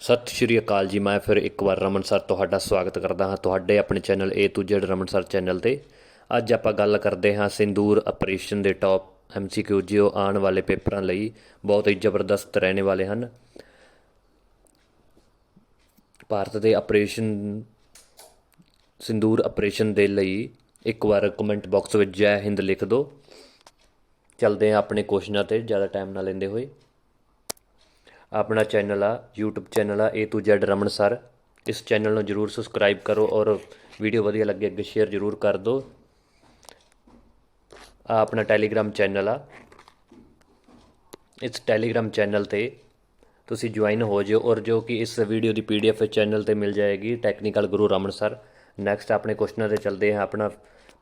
ਸਤਿ ਸ਼੍ਰੀ ਅਕਾਲ ਜੀ, ਮੈਂ ਫਿਰ ਇੱਕ ਵਾਰ ਰਮਨ ਸਰ ਤੁਹਾਡਾ ਸਵਾਗਤ ਕਰਦਾ ਹਾਂ ਤੁਹਾਡੇ ਆਪਣੇ channel A to Z Raman sir channel ਤੇ। ਅੱਜ ਆਪਾਂ ਗੱਲ ਕਰਦੇ ਹਾਂ ਸਿੰਦੂਰ ਆਪਰੇਸ਼ਨ ਦੇ ਟੌਪ ਐਮਸੀਕਿਊ ਜੋ ਆਉਣ ਵਾਲੇ ਪੇਪਰਾਂ ਲਈ ਬਹੁਤ ਹੀ ਜ਼ਬਰਦਸਤ ਰਹਿਣੇ ਵਾਲੇ ਹਨ। ਭਾਰਤ ਦੇ ਆਪਰੇਸ਼ਨ ਸਿੰਦੂਰ ਆਪਰੇਸ਼ਨ ਦੇ ਲਈ ਇੱਕ ਵਾਰ ਕਮੈਂਟ ਬਾਕਸ ਵਿੱਚ ਜੈ ਹਿੰਦ ਲਿਖ ਦਿਓ। ਚੱਲਦੇ ਹਾਂ ਆਪਣੇ ਕੁਐਸਚਨਾਂ ਤੇ, ਜ਼ਿਆਦਾ ਟਾਈਮ ਨਾ ਲੈਂਦੇ ਹੋਏ। ਆਪਣਾ ਚੈਨਲ ਆ, YouTube ਚੈਨਲ ਆ, A to Z Raman sir. ਇਸ ਚੈਨਲ ਨੂੰ ਜਰੂਰ ਸਬਸਕ੍ਰਾਈਬ ਕਰੋ ਔਰ ਵੀਡੀਓ ਵਧੀਆ ਲੱਗੇ ਅੱਗੇ ਸ਼ੇਅਰ ਜਰੂਰ ਕਰ ਦਿਓ। ਆ ਆਪਣਾ ਟੈਲੀਗ੍ਰਾਮ ਚੈਨਲ ਆ। ਇਸ ਟੈਲੀਗ੍ਰਾਮ ਚੈਨਲ ਤੇ ਤੁਸੀਂ ਜੁਆਇਨ ਹੋ ਜਿਓ ਔਰ ਜੋ ਕਿ ਇਸ ਵੀਡੀਓ ਦੀ ਪੀਡੀਐਫ ਚੈਨਲ ਤੇ ਮਿਲ ਜਾਏਗੀ technical Guru Raman sir. Next ਆਪਣੇ ਕੁਐਸਚਨਾਂ ਤੇ ਚੱਲਦੇ ਹਾਂ, ਆਪਣਾ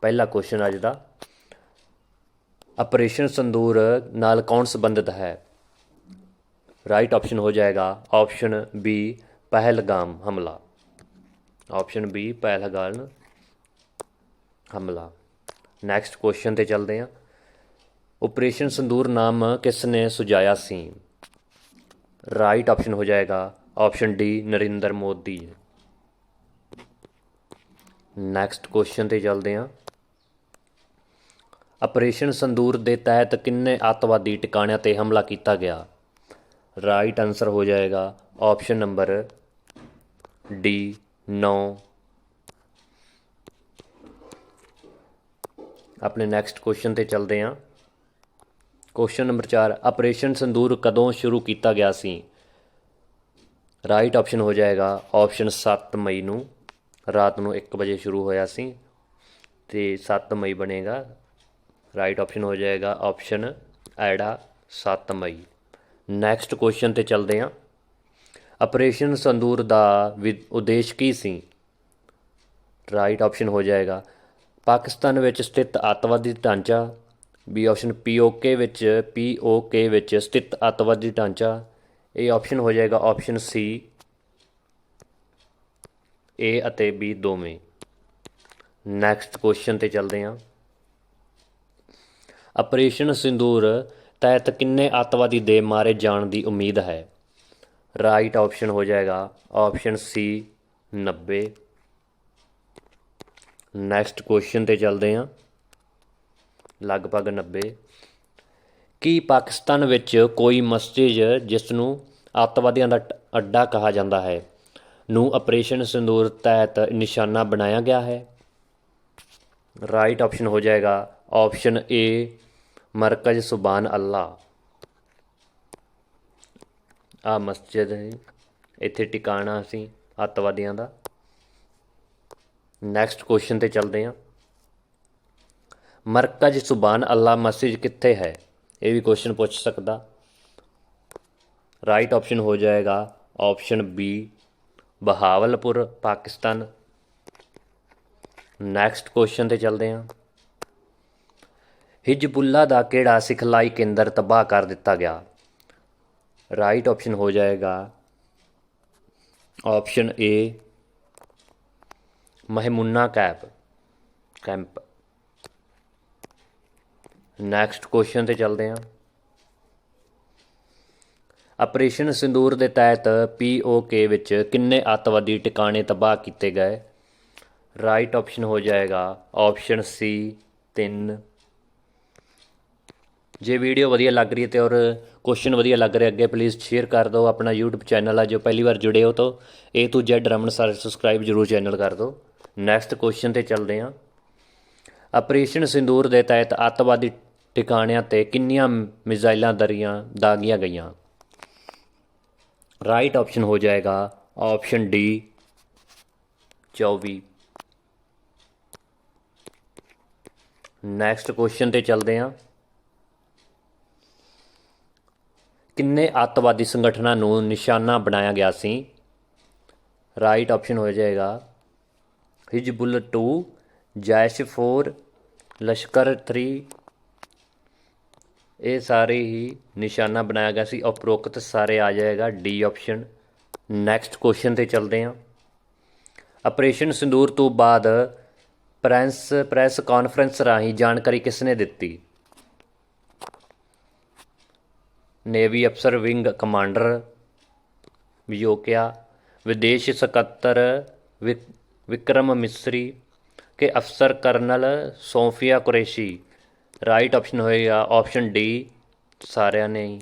ਪਹਿਲਾ ਕੁਐਸਚਨ ਅੱਜ ਦਾ। ਆਪਰੇਸ਼ਨ ਸੰਦੂਰ ਨਾਲ ਕੌਣ ਸੰਬੰਧਿਤ ਹੈ? राइट ऑप्शन हो जाएगा ऑप्शन बी पहलगाम हमला ऑप्शन बी पहलगाम हमला ਨੈਕਸਟ ਕੁਐਸਚਨ ਤੇ ਚੱਲਦੇ ਹਾਂ ਆਪਰੇਸ਼ਨ ਸੰਦੂਰ ਨਾਮ ਕਿਸ ਨੇ ਸੁਝਾਇਆ ਸੀ ਰਾਈਟ ਆਪਸ਼ਨ ਹੋ ਜਾਏਗਾ option D Narendra Modi next question ਤੇ ਚੱਲਦੇ ਹਾਂ ਆਪਰੇਸ਼ਨ ਸੰਦੂਰ ਦੇ ਤਹਿਤ ਕਿੰਨੇ ਅੱਤਵਾਦੀ ਟਿਕਾਣਿਆਂ ਤੇ ਹਮਲਾ ਕੀਤਾ ਗਿਆ ਰਾਈਟ ਆਨਸਰ ਹੋ ਜਾਏਗਾ ਆਪਸ਼ਨ ਨੰਬਰ ਡੀ 9 ਆਪਣੇ ਨੈਕਸਟ ਕੁਐਸਚਨ ਤੇ ਚੱਲਦੇ ਹਾਂ। ਕੁਐਸਚਨ ਨੰਬਰ 4 ਆਪਰੇਸ਼ਨ ਸੰਦੂਰ ਕਦੋਂ ਸ਼ੁਰੂ ਕੀਤਾ ਗਿਆ ਸੀ? ਰਾਈਟ ਆਪਸ਼ਨ ਹੋ ਜਾਏਗਾ ਆਪਸ਼ਨ 7 ਮਈ ਨੂੰ, ਰਾਤ ਨੂੰ 1 ਵਜੇ ਸ਼ੁਰੂ ਹੋਇਆ ਸੀ ਤੇ 7 ਮਈ ਬਣੇਗਾ। ਰਾਈਟ ਆਪਸ਼ਨ ਹੋ ਜਾਏਗਾ ਆਪਸ਼ਨ ਐੜਾ 7 ਮਈ। ਨੈਕਸਟ ਕੁਐਸਚਨ ਤੇ ਚੱਲਦੇ ਹਾਂ। ਆਪਰੇਸ਼ਨ ਸੰਦੂਰ ਦਾ ਉਦੇਸ਼ ਕੀ ਸੀ? ਰਾਈਟ ਆਪਸ਼ਨ ਹੋ ਜਾਏਗਾ। ਪਾਕਿਸਤਾਨ ਵਿੱਚ ਸਥਿਤ ਅੱਤਵਾਦੀ ਢਾਂਚਾ। ਬੀ ਆਪਸ਼ਨ ਪੀਓਕੇ ਵਿੱਚ ਪੀਓਕੇ ਵਿੱਚ ਸਥਿਤ ਅੱਤਵਾਦੀ ਢਾਂਚਾ। ਇਹ ਆਪਸ਼ਨ ਹੋ ਜਾਏਗਾ ਆਪਸ਼ਨ ਸੀ ਏ ਅਤੇ ਬੀ ਦੋਵੇਂ। ਨੈਕਸਟ ਕੁਐਸਚਨ ਤੇ ਚੱਲਦੇ ਹਾਂ। ਆਪਰੇਸ਼ਨ ਸਿੰਦੂਰ ਤਹਿਤ ਕਿੰਨੇ ਅੱਤਵਾਦੀ ਦੇ ਮਾਰੇ ਜਾਣ ਦੀ ਉਮੀਦ ਹੈ? ਰਾਈਟ ਆਪਸ਼ਨ ਹੋ ਜਾਏਗਾ। ਆਪਸ਼ਨ ਸੀ 90 ਨੈਕਸਟ ਕੁਐਸਚਨ ਤੇ ਚੱਲਦੇ ਹਾਂ। ਲਗਭਗ 90 ਕੀ ਪਾਕਿਸਤਾਨ ਵਿੱਚ ਕੋਈ ਮਸਜਿਦ ਜਿਸ ਨੂੰ ਅੱਤਵਾਦੀਆਂ ਦਾ ਅੱਡਾ ਕਿਹਾ ਜਾਂਦਾ ਹੈ, ਨੂੰ ਆਪਰੇਸ਼ਨ ਸਿੰਦੂਰ ਤਹਿਤ ਨਿਸ਼ਾਨਾ ਬਣਾਇਆ ਗਿਆ ਹੈ? ਰਾਈਟ ਆਪਸ਼ਨ ਹੋ ਜਾਏਗਾ। Option A Markaz Subhan Allah. ਆ ਮਸਜਿਦ ਹੈ ਇੱਥੇ ਟਿਕਾਣਾ ਅਸੀਂ ਅੱਤਵਾਦੀਆਂ ਦਾ। ਨੈਕਸਟ ਕੁਐਸਚਨ ਤੇ ਚੱਲਦੇ ਹਾਂ। ਮਰਕਜ਼ ਸੁਬਾਨ ਅੱਲਾ ਮਸਜਿਦ ਕਿੱਥੇ ਹੈ? ਇਹ ਵੀ ਕੁਐਸਚਨ ਪੁੱਛ ਸਕਦਾ। ਰਾਈਟ ਆਪਸ਼ਨ ਹੋ ਜਾਏਗਾ option B Bahawalpur, Pakistan. Next question ਤੇ ਚੱਲਦੇ ਹਾਂ। ਹਿਜਬੁੱਲਾ ਦਾ ਕਿਹੜਾ ਸਿਖਲਾਈ ਕੇਂਦਰ ਤਬਾਹ ਕਰ ਦਿੱਤਾ ਗਿਆ? ਰਾਈਟ ਆਪਸ਼ਨ ਹੋ ਜਾਏਗਾ। Option A Mehmoona camp camp. Next question ਤੇ ਚੱਲਦੇ ਹਾਂ ਆਪਰੇਸ਼ਨ ਸਿੰਦੂਰ ਦੇ ਤਹਿਤ ਪੀਓਕੇ ਵਿੱਚ ਕਿੰਨੇ ਅੱਤਵਾਦੀ ਟਿਕਾਣੇ ਤਬਾਹ ਕੀਤੇ ਗਏ? ਰਾਈਟ ਆਪਸ਼ਨ ਹੋ ਜਾਏਗਾ। ਆਪਸ਼ਨ ਸੀ 3 ਜੇ ਵੀਡੀਓ ਵਧੀਆ ਲੱਗ ਰਹੀ ਹੈ ਤੇ ਔਰ ਕੁਐਸਚਨ ਵਧੀਆ ਲੱਗ ਰਿਹਾ, ਅੱਗੇ ਪਲੀਜ਼ ਸ਼ੇਅਰ ਕਰ ਦਿਓ ਆਪਣਾ YouTube ਚੈਨਲ ਆ, ਜੋ ਪਹਿਲੀ ਵਾਰ ਜੁੜੇ ਹੋ ਤਾਂ A to Z Raman sir subscribe ਜਰੂਰ ਚੈਨਲ ਕਰ ਦਿਓ। ਨੈਕਸਟ ਕੁਐਸਚਨ ਤੇ ਚੱਲਦੇ ਹਾਂ। ਆਪਰੇਸ਼ਨ ਸਿੰਦੂਰ ਦੇ ਤਹਿਤ ਅੱਤਵਾਦੀ ਟਿਕਾਣਿਆਂ ਤੇ ਕਿੰਨੀਆਂ ਮਿਜ਼ਾਈਲਾਂ ਦਰੀਆਂ, ਦਾਗੀਆਂ ਗਈਆਂ? ਰਾਈਟ ਆਪਸ਼ਨ ਹੋ ਜਾਏਗਾ ਆਪਸ਼ਨ ਡੀ 24 ਨੈਕਸਟ ਕੁਐਸਚਨ ਤੇ ਚੱਲਦੇ ਹਾਂ। ਕਿੰਨੇ ਅੱਤਵਾਦੀ ਸੰਗਠਨਾਂ ਨੂੰ ਨਿਸ਼ਾਨਾ ਬਣਾਇਆ ਗਿਆ ਸੀ? ਰਾਈਟ ਆਪਸ਼ਨ ਹੋ ਜਾਏਗਾ। ਹਿਜਬੁਲ 2 ਜੈਸ਼ 4 ਲਸ਼ਕਰ 3 ਇਹ ਸਾਰੇ ਹੀ ਨਿਸ਼ਾਨਾ ਬਣਾਇਆ ਗਿਆ ਸੀ। ਉਪਰੋਕਤ ਸਾਰੇ ਆ ਜਾਏਗਾ। ਡੀ ਆਪਸ਼ਨ ਨੈਕਸਟ ਕੁਐਸਚਨ ਤੇ ਚੱਲਦੇ ਹਾਂ। ਆਪਰੇਸ਼ਨ ਸਿੰਦੂਰ ਤੋਂ ਬਾਅਦ ਪ੍ਰੈਸ ਪ੍ਰੈਸ ਕਾਨਫਰੰਸ ਰਾਹੀਂ ਜਾਣਕਾਰੀ ਕਿਸ ਨੇ ਦਿੱਤੀ? ਨੇਵੀ ਅਫਸਰ, ਵਿੰਗ ਕਮਾਂਡਰ ਵਿਯੋਕਿਆ ਵਿਦੇਸ਼ ਸਕੱਤਰ, ਵਿਕ- ਵਿਕਰਮ ਮਿਸਰੀ ਕਿ ਅਫਸਰ colonel Sofia Qureshi. Right option ਹੋਏਗਾ ਆਪਸ਼ਨ ਡੀ। ਸਾਰਿਆਂ ਨੇ ਹੀ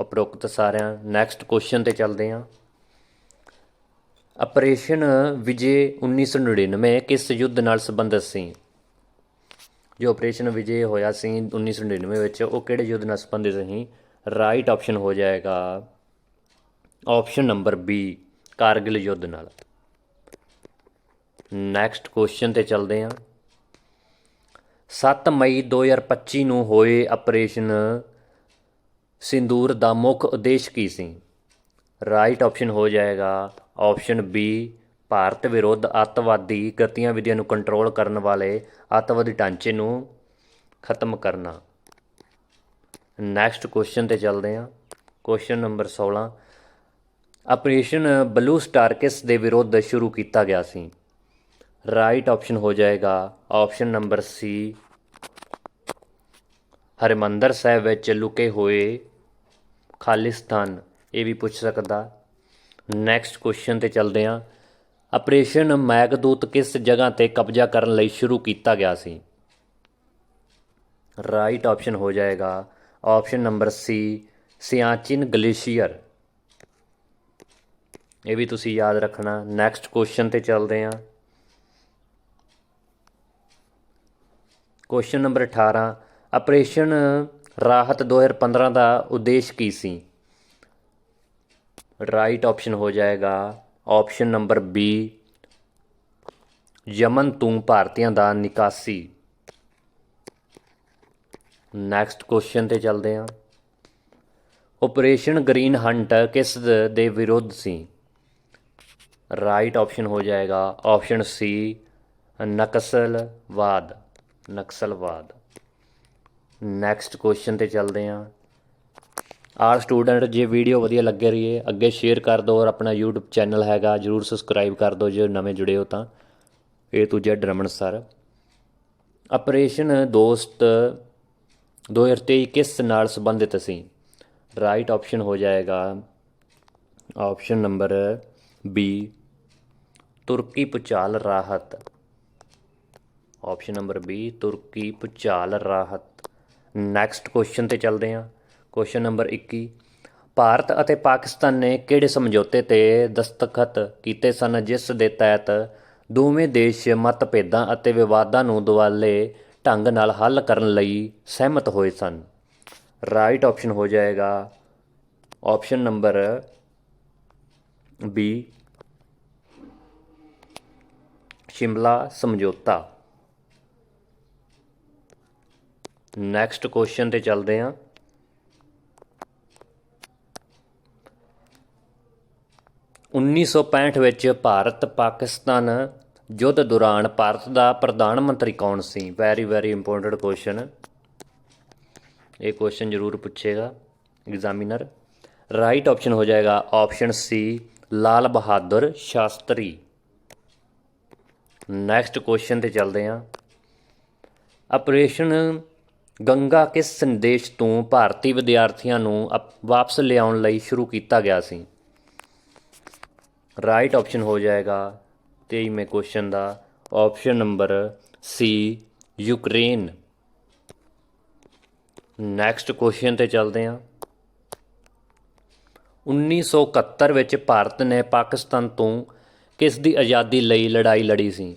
ਉਪਰੋਕਤ ਸਾਰਿਆਂ। ਨੈਕਸਟ ਕੁਐਸਚਨ ਤੇ ਚੱਲਦੇ ਹਾਂ। ਆਪਰੇਸ਼ਨ ਵਿਜੇ 1999 ਕਿਸ ਯੁੱਧ ਨਾਲ ਸੰਬੰਧਿਤ ਸੀ? ਜੋ ਆਪਰੇਸ਼ਨ ਵਿਜੇ ਹੋਇਆ ਸੀ 1999 ਵਿੱਚ, ਉਹ ਕਿਹੜੇ ਯੁੱਧ ਨਾਲ ਸੰਬੰਧਿਤ ਸੀ? ਰਾਈਟ ਆਪਸ਼ਨ ਹੋ ਜਾਏਗਾ। ਆਪਸ਼ਨ ਨੰਬਰ ਬੀ ਕਾਰਗਿਲ ਯੁੱਧ ਨਾਲ। ਨੈਕਸਟ ਕੁਐਸਚਨ ਤੇ ਚੱਲਦੇ ਹਾਂ। 7 ਮਈ 2025 ਨੂੰ ਹੋਏ ਆਪਰੇਸ਼ਨ ਸਿੰਦੂਰ ਦਾ ਮੁੱਖ ਉਦੇਸ਼ ਕੀ ਸੀ? ਰਾਈਟ ਆਪਸ਼ਨ ਹੋ ਜਾਏਗਾ। ਆਪਸ਼ਨ ਬੀ ਭਾਰਤ ਵਿਰੁੱਧ ਅੱਤਵਾਦੀ ਗਤੀਵਿਧੀਆਂ ਨੂੰ ਕੰਟਰੋਲ ਕਰਨ ਵਾਲੇ ਅੱਤਵਾਦੀ ਢਾਂਚੇ ਨੂੰ ਖਤਮ ਕਰਨਾ। ਨੈਕਸਟ ਕੁਐਸਚਨ ਤੇ ਚੱਲਦੇ ਹਾਂ। Question number 16 operation blue star ਕਿਸ ਦੇ ਵਿਰੁੱਧ ਸ਼ੁਰੂ ਕੀਤਾ ਗਿਆ ਸੀ। ਰਾਈਟ ਆਪਸ਼ਨ ਹੋ ਜਾਏਗਾ। Option number C Harmandir Sahib ਵਿੱਚ ਲੁਕੇ ਹੋਏ ਖਾਲਿਸਤਾਨ। ਇਹ ਵੀ ਪੁੱਛ ਸਕਦਾ। ਨੈਕਸਟ ਕੁਐਸਚਨ ਤੇ ਚੱਲਦੇ ਹਾਂ। ਆਪਰੇਸ਼ਨ ਮੈਗਦੂਤ ਕਿਸ ਜਗ੍ਹਾ ਤੇ ਕਬਜ਼ਾ ਕਰਨ ਲਈ ਸ਼ੁਰੂ ਕੀਤਾ ਗਿਆ ਸੀ? ਰਾਈਟ ਆਪਸ਼ਨ ਹੋ ਜਾਏਗਾ। Option number C Siachen glacier ਇਹ ਵੀ ਤੁਸੀਂ ਯਾਦ ਰੱਖਣਾ। ਨੈਕਸਟ ਕੁਐਸਚਨ ਤੇ ਚੱਲਦੇ ਹਾਂ। ਕੁਐਸਚਨ ਨੰਬਰ 18 ਆਪਰੇਸ਼ਨ ਰਾਹਤ 2015 ਦਾ ਉਦੇਸ਼ ਕੀ ਸੀ? ਰਾਈਟ ਆਪਸ਼ਨ ਹੋ ਜਾਏਗਾ। ਆਪਸ਼ਨ ਨੰਬਰ ਬੀ ਯਮਨ ਤੋਂ ਭਾਰਤੀਆਂ ਦਾ ਨਿਕਾਸੀ। ਨੈਕਸਟ ਕੁਐਸਚਨ ਤੇ ਚੱਲਦੇ ਹਾਂ। ਆਪਰੇਸ਼ਨ ਗ੍ਰੀਨ ਹੰਟ ਕਿਸ ਦੇ ਵਿਰੁੱਧ ਸੀ? ਰਾਈਟ ਆਪਸ਼ਨ ਹੋ ਜਾਏਗਾ। ਆਪਸ਼ਨ ਸੀ ਨਕਸਲਵਾਦ। ਨਕਸਲਵਾਦ। ਨੈਕਸਟ ਕੁਐਸਚਨ ਤੇ ਚੱਲਦੇ ਹਾਂ। ਆਲ ਸਟੂਡੈਂਟ ਜੇ ਵੀਡੀਓ ਵਧੀਆ ਲੱਗੇ ਰਹੀਏ, ਅੱਗੇ ਸ਼ੇਅਰ ਕਰ ਦਿਓ ਔਰ ਆਪਣਾ YouTube ਚੈਨਲ ਹੈਗਾ, ਜਰੂਰ ਸਬਸਕ੍ਰਾਈਬ ਕਰ ਦਿਓ ਜੇ ਨਵੇਂ ਜੁੜੇ ਹੋ ਤਾਂ। ਇਹ to Z ਸਰ ਆਪਰੇਸ਼ਨ ਦੋਸਤ 2023 ਕਿਸ ਨਾਲ ਸੰਬੰਧਿਤ ਸੀ? ਰਾਈਟ ਆਪਸ਼ਨ ਹੋ ਜਾਏਗਾ। ਆਪਸ਼ਨ ਨੰਬਰ ਬੀ ਤੁਰਕੀ ਪੁਚਾਲ ਰਾਹਤ। ਆਪਸ਼ਨ ਨੰਬਰ ਬੀ ਤੁਰਕੀ ਪੁਚਾਲ ਰਾਹਤ। ਨੈਕਸਟ ਕੁਐਸਚਨ ਤੇ ਚੱਲਦੇ ਹਾਂ। ਕੁਐਸਚਨ ਨੰਬਰ 21 ਭਾਰਤ ਅਤੇ ਪਾਕਿਸਤਾਨ ਨੇ ਕਿਹੜੇ ਸਮਝੌਤੇ ਤੇ ਦਸਤਖਤ ਕੀਤੇ ਸਨ ਜਿਸ ਦੇ ਤਹਿਤ ਦੋਵੇਂ ਦੇਸ਼ ਮਤਭੇਦਾਂ ਅਤੇ ਵਿਵਾਦਾਂ ਨੂੰ ਦੁਆਲੇ ਢੰਗ ਨਾਲ ਹੱਲ ਕਰਨ ਲਈ ਸਹਿਮਤ ਹੋਏ ਸਨ। ਰਾਈਟ ਆਪਸ਼ਨ ਹੋ ਜਾਏਗਾ। ਆਪਸ਼ਨ ਨੰਬਰ ਬੀ ਸ਼ਿਮਲਾ ਸਮਝੌਤਾ। ਨੈਕਸਟ ਕੁਐਸਚਨ ਤੇ ਚੱਲਦੇ ਹਾਂ ਉੱਨੀ ਸੌ ਪੈਂਹਠ ਵਿੱਚ ਭਾਰਤ, ਪਾਕਿਸਤਾਨ ਯੁੱਧ ਦੌਰਾਨ ਭਾਰਤ ਦਾ ਪ੍ਰਧਾਨ ਮੰਤਰੀ ਕੌਣ ਸੀ? ਵੈਰੀ ਵੈਰੀ ਇੰਪੋਰਟੈਂਟ ਕੁਐਸਚਨ ਇਹ ਕੁਐਸਚਨ ਜ਼ਰੂਰ ਪੁੱਛੇਗਾ ਐਗਜ਼ਾਮੀਨਰ ਰਾਈਟ ਆਪਸ਼ਨ ਹੋ ਜਾਏਗਾ option C Lal Bahadur Shastri. Next question ਤੇ ਚੱਲਦੇ ਹਾਂ। ਆਪਰੇਸ਼ਨ ਗੰਗਾ ਕਿਸ ਸੰਦੇਸ਼ ਤੋਂ ਭਾਰਤੀ ਵਿਦਿਆਰਥੀਆਂ ਨੂੰ ਅਪ- ਵਾਪਸ ਲਿਆਉਣ ਲਈ ਸ਼ੁਰੂ ਕੀਤਾ ਗਿਆ ਸੀ। ਰਾਈਟ ਆਪਸ਼ਨ ਹੋ ਜਾਏਗਾ 23ਵੇਂ ਕੁਐਸਚਨ ਦਾ option number C Ukraine next question ਤੇ ਚੱਲਦੇ ਹਾਂ। 1971 ਵਿੱਚ ਭਾਰਤ ਨੇ ਪਾਕਿਸਤਾਨ ਤੋਂ ਕਿਸ ਦੀ ਆਜ਼ਾਦੀ ਲਈ ਲੜਾਈ ਲੜੀ ਸੀ?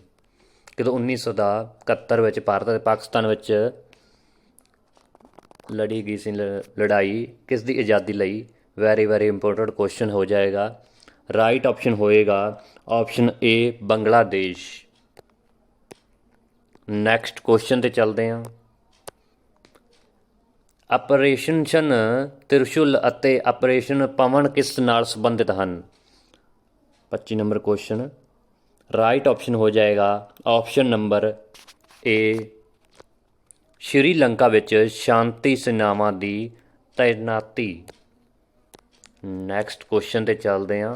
ਕਿਦੋਂ 1971 ਵਿੱਚ ਭਾਰਤ ਅਤੇ ਪਾਕਿਸਤਾਨ ਵਿੱਚ ਲੜੀ ਗਈ ਸੀ ਲ- ਲੜਾਈ, ਕਿਸ ਦੀ ਆਜ਼ਾਦੀ ਲਈ? ਵੈਰੀ ਵੈਰੀ ਇੰਪੋਰਟੈਂਟ ਕੁਐਸਚਨ ਹੋ ਜਾਏਗਾ। ਰਾਈਟ ਆਪਸ਼ਨ ਹੋਏਗਾ option A Bangladesh next question ਤੇ ਚੱਲਦੇ ਹਾਂ। ਆਪਰੇਸ਼ਨ ਸ਼ਨ ਤ੍ਰਿਸ਼ੂਲ ਅਤੇ ਆਪਰੇਸ਼ਨ ਪਵਨ ਕਿਸ ਨਾਲ ਸੰਬੰਧਿਤ ਹਨ? 25 ਨੰਬਰ ਕੁਐਸਚਨ ਰਾਈਟ ਆਪਸ਼ਨ ਹੋ ਜਾਏਗਾ। ਆਪਸ਼ਨ ਨੰਬਰ ਏ ਸ਼੍ਰੀਲੰਕਾ ਵਿੱਚ ਸ਼ਾਂਤੀ ਸੈਨਾਵਾਂ ਦੀ ਤੈਨਾਤੀ। ਨੈਕਸਟ ਕੁਐਸਚਨ ਤੇ ਚੱਲਦੇ ਹਾਂ।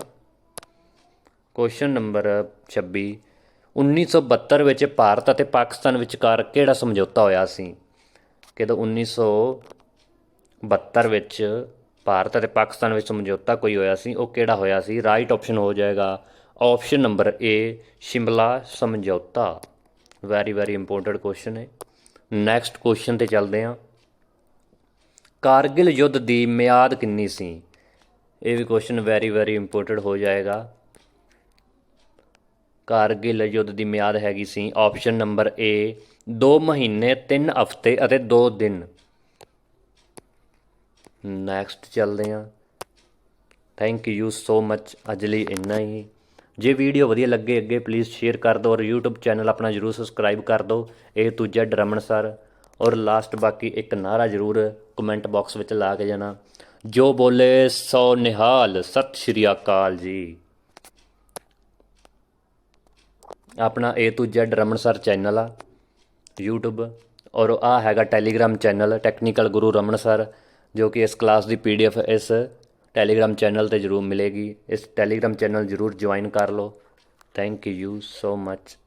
ਕੁਐਸਚਨ ਨੰਬਰ 26 1972 ਵਿੱਚ ਭਾਰਤ ਅਤੇ ਪਾਕਿਸਤਾਨ ਵਿਚਕਾਰ ਕਿਹੜਾ ਸਮਝੌਤਾ ਹੋਇਆ ਸੀ? ਕਿਦੋਂ 1972 ਵਿੱਚ ਭਾਰਤ ਅਤੇ ਪਾਕਿਸਤਾਨ ਵਿੱਚ ਸਮਝੌਤਾ ਕੋਈ ਹੋਇਆ ਸੀ, ਉਹ ਕਿਹੜਾ ਹੋਇਆ ਸੀ? ਰਾਈਟ ਆਪਸ਼ਨ ਹੋ ਜਾਏਗਾ। ਆਪਸ਼ਨ ਨੰਬਰ ਏ ਸ਼ਿਮਲਾ ਸਮਝੌਤਾ। ਵੈਰੀ ਵੈਰੀ ਇੰਪੋਰਟੈਂਟ ਕੁਐਸਚਨ ਹੈ। ਨੈਕਸਟ ਕੁਐਸਚਨ ਤੇ ਚੱਲਦੇ ਹਾਂ। ਕਾਰਗਿਲ ਯੁੱਧ ਦੀ ਮਿਆਦ ਕਿੰਨੀ ਸੀ? ਇਹ ਵੀ ਕੁਐਸਚਨ ਵੈਰੀ ਵੈਰੀ ਇੰਪੋਰਟੈਂਟ ਹੋ ਜਾਏਗਾ। ਕਾਰਗਿਲ ਯੁੱਧ ਦੀ ਮਿਆਦ ਹੈਗੀ ਸੀ। ਆਪਸ਼ਨ ਨੰਬਰ ਏ 2 ਮਹੀਨੇ 3 ਹਫ਼ਤੇ ਅਤੇ 2 ਦਿਨ। ਨੈਕਸਟ ਚੱਲਦੇ ਹਾਂ। ਥੈਂਕ ਯੂ ਸੋ ਮੱਚ ਅੱਜ ਲਈ ਇੰਨਾ ਹੀ। ਜੇ ਵੀਡੀਓ ਵਧੀਆ ਲੱਗੇ ਅੱਗੇ ਪਲੀਜ਼ ਸ਼ੇਅਰ ਕਰ ਦਿਓ ਔਰ YouTube ਚੈਨਲ ਆਪਣਾ ਜਰੂਰ ਸਬਸਕ੍ਰਾਈਬ ਕਰ ਦਿਓ। ਇਹ ਤੋਂ ਜੈਡ ਸਰ। ਔਰ ਲਾਸਟ ਬਾਕੀ ਇੱਕ ਨਾਰਾ ਜਰੂਰ ਕਮੈਂਟ ਬਾਕਸ ਵਿੱਚ ਲਾ ਕੇ ਜਾਣਾ। ਜੋ ਬੋਲੇ ਸੋ ਨਿਹਾਲ, ਸਤਿ ਸ਼੍ਰੀ ਅਕਾਲ ਜੀ। ਆਪਣਾ A to Z Raman sir channel ਆ, YouTube, ਔਰ ਆ ਹੈਗਾ Telegram channel technical Guru Raman sir ਜੋ ਕਿ ਇਸ ਕਲਾਸ ਦੀ PDF ਇਸ ਟੈਲੀਗ੍ਰਾਮ ਚੈਨਲ ਤੇ ਜ਼ਰੂਰ ਮਿਲੇਗੀ। ਇਸ ਟੈਲੀਗ੍ਰਾਮ ਚੈਨਲ ਜ਼ਰੂਰ ਜੁਆਇਨ ਕਰ ਲਓ। Thank you so much